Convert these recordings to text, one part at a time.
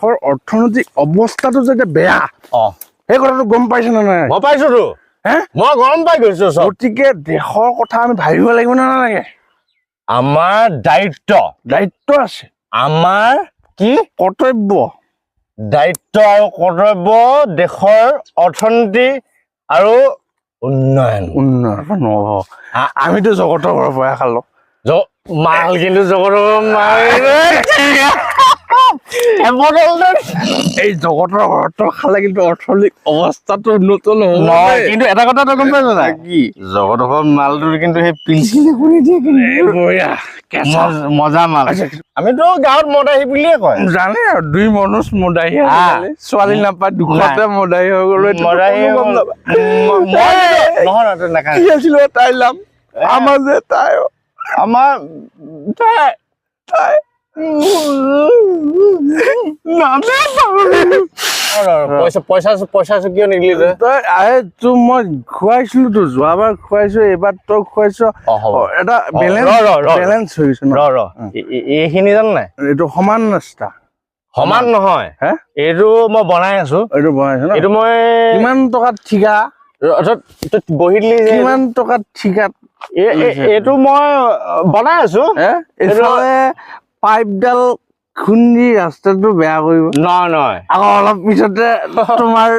দেশৰ অৰ্থনৈতিক অৱস্থাটো যে বেয়া অ। সেই কথাটো গম পাইছে নে নাই? মই পাইছোতো হে? মই গৰম পাই গৈছো গতিকে দেশৰ কথা আমি ভাবিব লাগিব নে নালাগে? আমাৰ দায়িত্ব। দায়িত্ব আছে। আমাৰ কি? কৰ্তব্য। দায়িত্ব আৰু কৰ্তব্য দেশৰ অৰ্থনীতি আৰু উন্নয়ন। উন্নয়ন আমিতো জগতৰ ঘৰৰ পৰা খালো। জ- মাল কিন্তু জগতৰ মাল এই জগতৰ খালে কিন্তু অৰ্থনৈতিক অৱস্থাটো নহয় কিন্তু এটা কথা তই গম পাইছ নাই? কি? জগতৰ মালটোৰ কিন্তু সেই কৰি দিয়ে কিন্তু। মজ- মাল। আচ্ছা, আমিতো গাঁৱত মদাহী বুলিয়ে কয়। জানে আৰু দুই মনুষ মদাহী ছোৱালী নাপায় দুখতে মদাহী হৈ গ'লো মদাহী কোনো গম নাপায়। মই নহয় তই নাম? আমাৰ যে তাই আমাৰ তাই তাই। যোৱাবাৰ খুৱাইছো এইবাৰ তই খুৱাইছ। এটা বেলেঞ্চ হৈ গৈছে এইখিনি জান নাই? এইটো সমান ৰাস্তা সমান নহয়। হে? এইটো মই বনাই আছো। এইটো বনাইছে ন? এইটো মই কিমান টকাত ঠিকা? বহি দিলি কিমান টকাত ঠিকাত এই- এই- এইটো মই বনাই আছো। পাইপডাল খুন্দি ৰাস্তাটো বেয়া কৰিব। নহয় নহয় আকৌ অলপ পিছতে তোমাৰ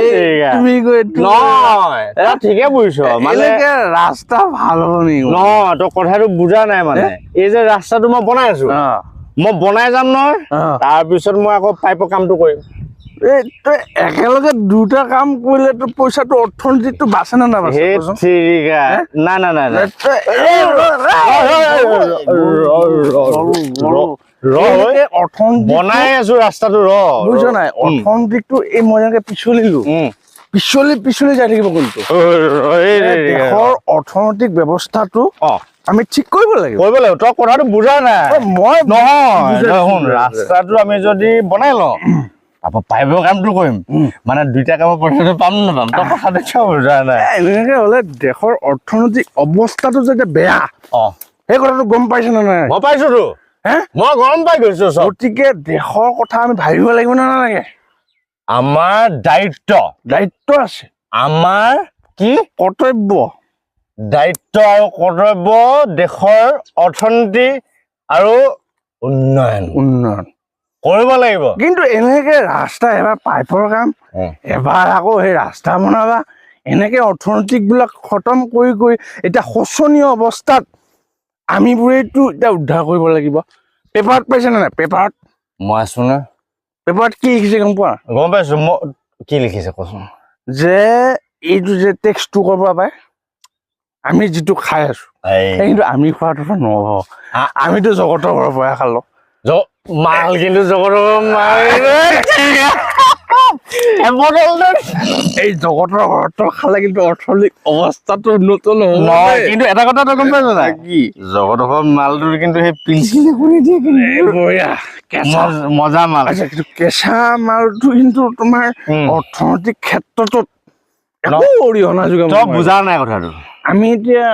তুমি গৈ নহয় ঠিকে বুজিছ মানে ৰাস্তা ভালো হ'ব নেকি? নহয় তই কথাটো বুজা নাই মানে। এই যে ৰাস্তাটো মই বনাই আছো। মই বনাই যাম নহয়। তাৰপিছত মই আকৌ পাইপৰ কামটো কৰিম। তই একেলগে দুটা কাম কৰিলে তোৰ পইচাটো অৰ্থনীতিটো বাচে নে ৰ- ৰ- এনেকে অৰ্থনীতি বনাই আছো ৰাস্তাটো ৰ বুজিছ নাই অৰ্থনীতিকটো এই মই যেনেকে পিছলিলো। পিছলি পিছলি যাই থাকিব কিন্তু। দেশৰ অৰ্থনৈতিক ব্যৱস্থাটো আমি ঠিক কৰিব লাগিব কৰিব লাগিব তই কথাটো বুজা নাই মই নহয়। ৰাস্তাটো আমি যদি বনাই লওঁ তাৰপৰা পাইপৰ কামটো কৰিম। মানে দুইটা কামৰ পইচাটো পাম নাপাম? তই কিয় বুজা নাই। এনেকে হলে দেশৰ অৰ্থনৈতিক অৱস্থাটো যে বেয়া অ। সেই কথাটো গম পাইছে নে নাই? মই পাইছোতো মই গৰম পাই গৈছো গতিকে দেশৰ কথা আমি ভাবিব লাগিব নে নালাগে? আমাৰ দায়িত্ব। দায়িত্ব আছে। আমাৰ কি? কৰ্তব্য। দায়িত্ব আৰু কৰ্তব্য দেশৰ অৰ্থনীতি আৰু উন্নয়ন। উন্নয়ন। কৰিব লাগিব। কিন্তু এনেকে ৰাস্তা এবাৰ পাইপৰ কাম এবাৰ আকৌ সেই ৰাস্তা বনাবা এনেকে অৰ্থনৈতিক বিলাক খতম কৰি কৰি এতিয়া শোচনীয় অৱস্থাত আমিবোৰেতো এতিয়া উদ্ধাৰ কৰিব লাগিব। পেপাৰত পাইছে নে নাই? পেপাৰত? মই আছো না। পেপাৰত কি লিখিছে গম পোৱা? গম পাইছো মই কি লিখিছে কচোন? যে এইটো যে টেক্সটো ক'ৰ পৰা আমি যিটো খাই আছো। কিন্তু আমি খোৱাটো নহ'ব। আমিতো জগতৰ ঘৰৰ পৰা খালো। মাল কিন্তু জগতৰ মাল এই জগতৰ ঘৰতো খালে কিন্তু অৰ্থনৈতিক অৱস্থাটো উন্নত নহ'ব নহয় কিন্তু এটা কথা তই গম পাইছ নাই কি? জগতৰ মালটোৰ কিন্তু সেই পিলচিনে কৰি দিয়ে কিন্তু? কেঁচা। মজা মাল। আচ্ছা কিন্তু কেঁচা মালটো কিন্তু তোমাৰ অৰ্থনৈতিক ক্ষেত্ৰতো একো অৰিহণা যোগাব বুজা নাই কথাটো। আমি এতিয়া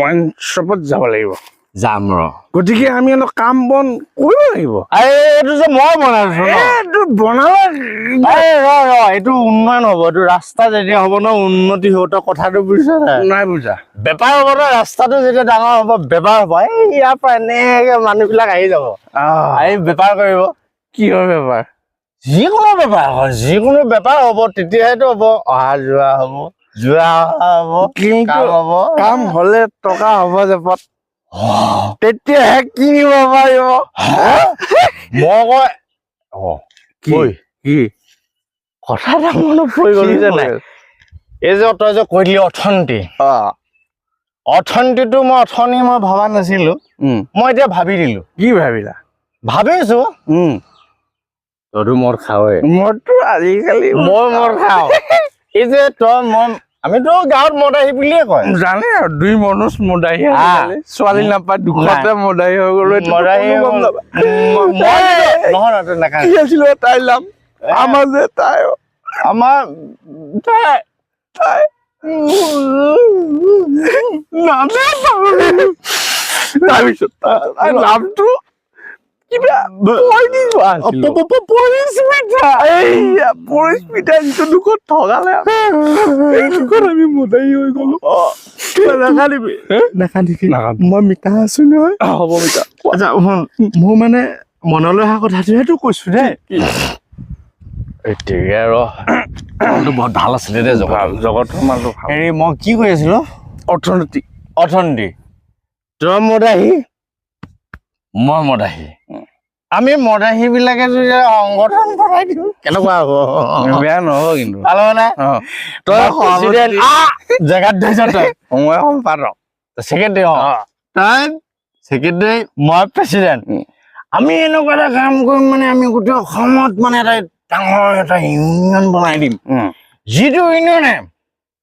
ৱাইন শ্বপত যাব লাগিব। যাম ৰ। গতিকে আমি অলপ কাম বন কৰিব লাগিব। এই এইটো যে মই বনাইছো এইটো বনালে এই ৰ ৰ এইটো উন্নয়ন হ'ব এইটো ৰাস্তা যেতিয়া হ'ব ন উন্নতি হ'ব তই কথাটো বুজিছ নাই? বুজা। বেপাৰ হ'ব ন ৰাস্তাটো যেতিয়া ডাঙৰ হ'ব বেপাৰ হ'ব। এই ইয়াৰ পৰা এনেকে মানুহবিলাক আহি যাব। আহ, বেপাৰ কৰিব। কি হয় বেপাৰ? যিকোনো বেপাৰ হয় যিকোনো বেপাৰ হ'ব তেতিয়াহেতো হ'ব অহা যোৱা হ'ব যোৱা হ'ব কিন্তু কাম হ'ব। কাম হলে টকা হ'ব জেপত। তেতিয়াহে কিনিব পাৰিব? মই কয় অ কি? কি? কথা এটা মনত পৰি গ'ল যে নাই। এই যে তই যে কৈ দিলি অৰ্থনীতি অৰ্থনীতিটো মই অথনি মই ভবা নাছিলো। মই এতিয়া ভাবি দিলো। কি ভাবিলা? ভাবিছো। তইতো মোৰ খাৱই মইতো আজিকালি মই মোৰ খাওঁ। এই যে তই মই আমিতো গাঁৱত মদ আহি বুলিয়ে কয়। জানে আৰু দুই মনুষ মদাহী ছোৱালী নাপায় দুখতে মদাহী হৈ গ'লো মদাহী কি আছিলে তাইৰ নাম? আমাৰ যে তাই। আমাৰ তাই। তাই। নামে তাৰপিছত নামটো কিবা পঁয়ত্ৰিশ আছিলো। পৰিস্মিতা যিটো দুখত ঠগালে। এই দুখত আমি মোদাই হৈ গলো। নাকান্দিবি নাকান্দিবি। মই মিতা আছো নহয়। হ'ব মিতা আচ্ছা শুন মোৰ মানে মনলৈ অহা কথাটোহে তোক কৈছো দেই। বহুত ভালো আছিলে দেই জগত। জগতৰ মানুহটো হেৰি মই কি কৈ আছিলো? অৰ্থনীতি। অৰ্থনীতি। তই মদাহী মই মদাহী আমি মদাহী বিলাকে যদি সংগঠন বনাই দিওঁ কেনেকুৱা হ'ব বেয়া নহ'ব কিন্তু ভাল হ'ব নাই তই মই! জেগাত ধৰিছ তই সময় সম্পাদক ছেক্ৰেটাৰী তই ছেক্ৰেটাৰী মই প্ৰেচিডেণ্ট। আমি এনেকুৱা এটা কাম কৰিম মানে আমি গোটেই অসমত মানে এটা ডাঙৰ এটা ইউনিয়ন বনাই দিম। যিটো ইউনিয়নে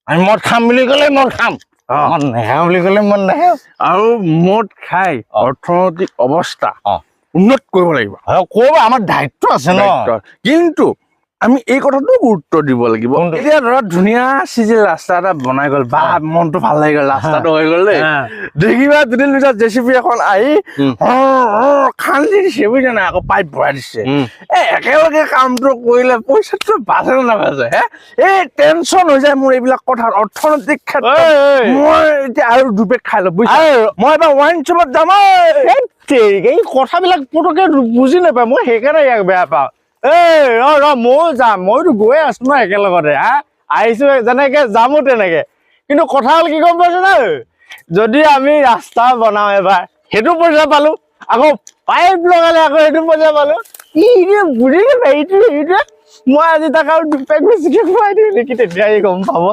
আমি মদ খাম বুলি ক'লে মদ খাম অ। মদ নাখাওঁ বুলি ক'লে মদ নাখাওঁ আৰু মদ খাই। অৰ্থনৈতিক অৱস্থা অ। উন্নত কৰিব লাগিব। হয় ক'ব আমাৰ দায়িত্ব আছে ন? কিন্তু আমি এই কথাটো গুৰুত্ব দিব লাগিব। এতিয়া ধৰা ধুনীয়া চিজিল ৰাস্তা এটা বনাই গ'ল। বা মনটো ভালো লাগি গ'ল ৰাস্তাটো হৈ। গ'ল দেই। দেখিবা দুদিন পিছত জেচিপি এখন আহি খান্দি দিছে বুজিছা নাই? আকৌ পাইপ ভৰাই দিছে। এ একেলগে কামটো কৰিলে পইচাটো বাজে নে নাবাজে হে? এই টেনচন হৈ যায় মোৰ এইবিলাক কথাত অৰ্থনৈতিক ক্ষেত্ৰত। মই এতিয়া আৰু দুপেক খাই লওঁ বুজিছা? মই এবাৰ ৱাইন শ্বপত যাম এই কথাবিলাক পটকে বুজি নাপায় মই সেইকাৰণে ইয়াক বেয়া পাওঁ। এই ৰ, ময়ো যাম। মইতো গৈ আছো ন একেলগতে, হা? আহিছো যেনেকে যামো তেনেকে। কিন্তু কথা হ'ল কি গম পাইছো ন যদি আমি ৰাস্তা বনাও এবাৰ, সেইটো পইচা পালো। আকৌ পাইপ লগালে আকৌ সেইটো পইচা পালো। ই নাপায় এইটো এইটোৱে মই আজি তাক আৰু দুপেক বেছিকে খুৱাই দিওঁ নেকি তেতিয়াই গম পাব।